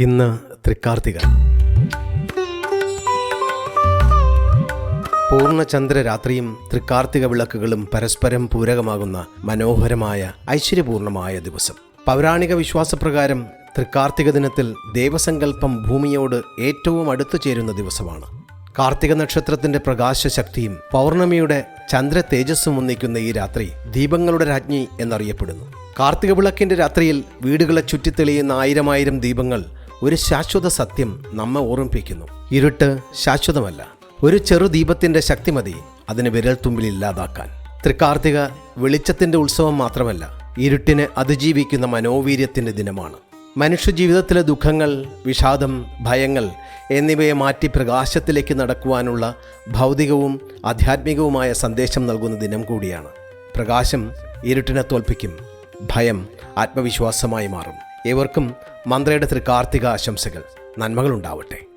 ഇന്ന് തൃക്കാർത്തിക. പൂർണചന്ദ്ര രാത്രിയും തൃക്കാർത്തിക വിളക്കുകളും പരസ്പരം പൂരകമാകുന്ന മനോഹരമായ ഐശ്വര്യപൂർണമായ ദിവസം. പൗരാണിക വിശ്വാസപ്രകാരം തൃക്കാർത്തിക ദിനത്തിൽ ദേവസങ്കല്പം ഭൂമിയോട് ഏറ്റവും അടുത്തു ചേരുന്ന ദിവസമാണ്. കാർത്തിക നക്ഷത്രത്തിന്റെ പ്രകാശശക്തിയും പൗർണമിയുടെ ചന്ദ്ര തേജസ്സും ഒന്നിക്കുന്ന ഈ രാത്രി ദീപങ്ങളുടെ രാജ്ഞി എന്നറിയപ്പെടുന്നു. കാർത്തിക വിളക്കിന്റെ രാത്രിയിൽ വീടുകളെ ചുറ്റിത്തെളിയുന്ന ആയിരമായിരം ദീപങ്ങൾ ഒരു ശാശ്വത സത്യം നമ്മെ ഓർമ്മിപ്പിക്കുന്നു. ഇരുട്ട് ശാശ്വതമല്ല. ഒരു ചെറു ദീപത്തിന്റെ ശക്തി മതി അതിന് വിരൽത്തുമ്പിൽ ഇല്ലാതാക്കാൻ. തൃക്കാർത്തിക വെളിച്ചത്തിന്റെ ഉത്സവം മാത്രമല്ല ഇരുട്ടിനെ അതിജീവിക്കുന്ന മനോവീര്യത്തിന്റെ ദിനമാണ്. മനുഷ്യജീവിതത്തിലെ ദുഃഖങ്ങൾ വിഷാദം ഭയങ്ങൾ എന്നിവയെ മാറ്റി പ്രകാശത്തിലേക്ക് നടക്കുവാനുള്ള ഭൗതികവും ആധ്യാത്മികവുമായ സന്ദേശം നൽകുന്ന ദിനം കൂടിയാണ്. പ്രകാശം ഇരുട്ടിനെ തോൽപ്പിക്കും. ഭയം ആത്മവിശ്വാസമായി മാറും. ഏവർക്കും മന്ത്രയുടെ തൃക്കാർത്തിക ആശംസകൾ. നന്മകളുണ്ടാവട്ടെ.